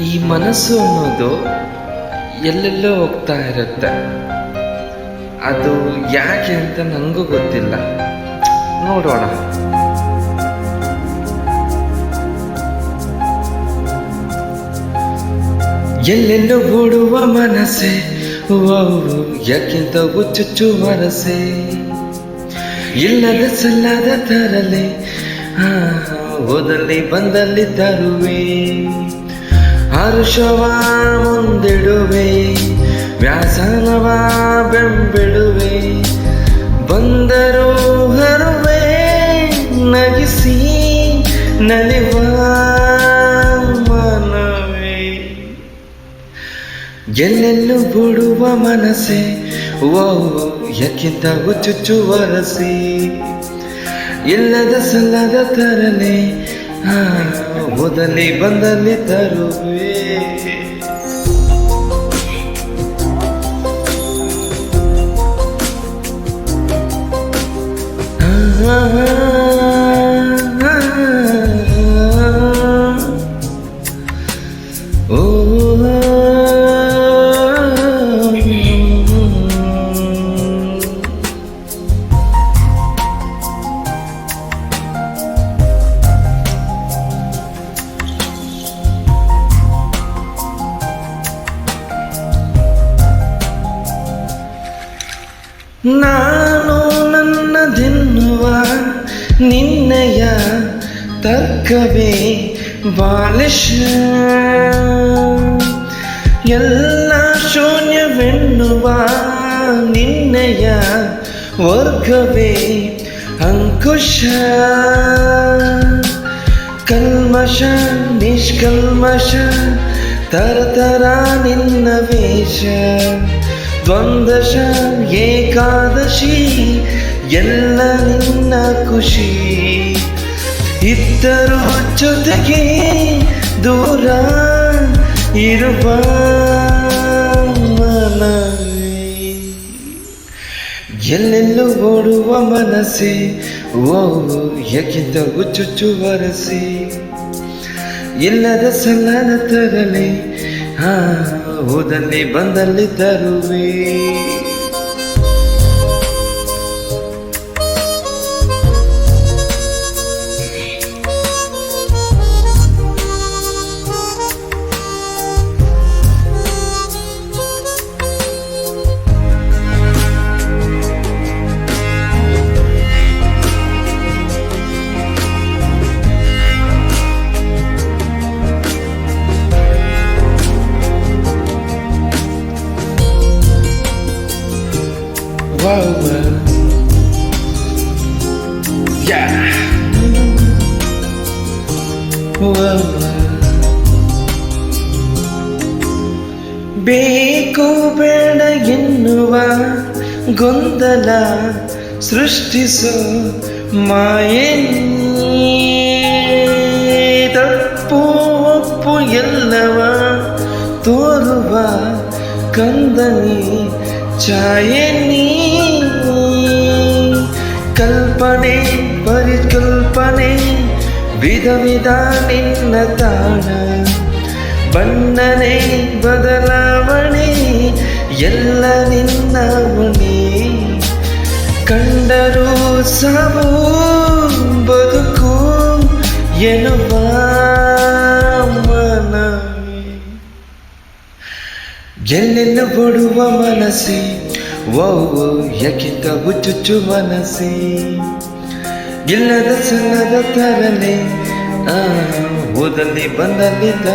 ಈ ಮನಸ್ಸು ಅನ್ನೋದು ಎಲ್ಲೆಲ್ಲೋ ಹೋಗ್ತಾ ಇರುತ್ತೆ. ಅದು ಯಾಕೆ ಅಂತ ನನಗೂ ಗೊತ್ತಿಲ್ಲ. ನೋಡೋಣ. ಎಲ್ಲೆಲ್ಲೋ ಓಡುವ ಮನಸ್ಸೆ ಯಾಕೆಂತ ಹುಚ್ಚುಚ್ಚು ಮನಸ್ಸೆ. ಇಲ್ಲದ ಸಲ್ಲದ ತರಲೆ ಓದಲ್ಲಿ ಬಂದಲ್ಲಿ ತರುವೆ ಹರುಷವ ಮುಂದಿಡುವೆ, ವ್ಯಾಸನವ ಬೆಂಬಿಡುವೆ. ಬಂದರು ಹರುವೆ ನಗಿಸಿ, ನಲಿವ ಎಲ್ಲೆಲ್ಲೂ ಬಿಡುವ ಮನಸ್ಸೆ ಓ ಯಾಕಿಂತ ವರಸಿ ಇಲ್ಲದ ಸಲ್ಲದ ತರಲೆ ಆ ಓದಲ್ಲಿ ಬಂದಲ್ಲಿ ತರುವೆ. ಆ, ನಾನು ನನ್ನದೆನ್ನುವ ನಿನ್ನಯ ತರ್ಕವೇ ಬಾಲಿಶ. ಎಲ್ಲ ಶೂನ್ಯವೆನ್ನುವ ನಿನ್ನಯ ವರ್ಗವೇ ಅಂಕುಶ. ಕಲ್ಮಶ, ನಿಷ್ಕಲ್ಮಶ, ತರತರ ನಿನ್ನ ವೇಷ. ದ್ವಂದಶ ಏಕಾದಶಿ, ಎಲ್ಲ ನಿನ್ನ ಖುಷಿ. ಇದ್ದರು ಜೊತೆಗೆ ದೂರ ಇರುವ ಎಲ್ಲೆಲ್ಲೂ ಓಡುವ ಮನಸ್ಸಿ, ಓ ಯಕ್ಕಿಂತ ಹುಚ್ಚುಚ್ಚು ವರಸಿ. ಎಲ್ಲದ ಸಲ್ಲದ ತರಲೆ ಹೋದಲ್ಲಿ ಬಂದಲ್ಲಿ ತರುವೆ. Wow. Yeah. ಬೇಕು ಬೇಡ ಎನ್ನುವ ಗೊಂದಲ ಸೃಷ್ಟಿಸೋ ಮಾಯೆ. ತಪ್ಪು ಒಪ್ಪು ಎಲ್ಲವ ತೋರುವ ಕಂದನಿ ಛಾಯೆ ನೀ ಕಲ್ಪನೆ, ಪರಿಕಲ್ಪನೆ ವಿಧ ವಿಧ ನಿನ್ನ ತಾಣ. ಬಣ್ಣನೆ, ಬದಲಾವಣೆ, ಎಲ್ಲ ನಿನ್ನ ಮನೆ. ಕಂಡರೂ ಸಾವು, ಬದುಕು ಎನ್ನುವ ಎಲ್ಲೆಲ್ಲ ಬಡುವ ಮನಸ್ಸೆ? ಓ ಯಾಕಿಂತ ಹುಚ್ಚುಚ್ಚು ಮನಸ್ಸಿ. ಇಲ್ಲದ ಸುಲ್ಲದ ತರಲೆ ಓದಲ್ಲಿ ಬಂದಲ್ಲಿ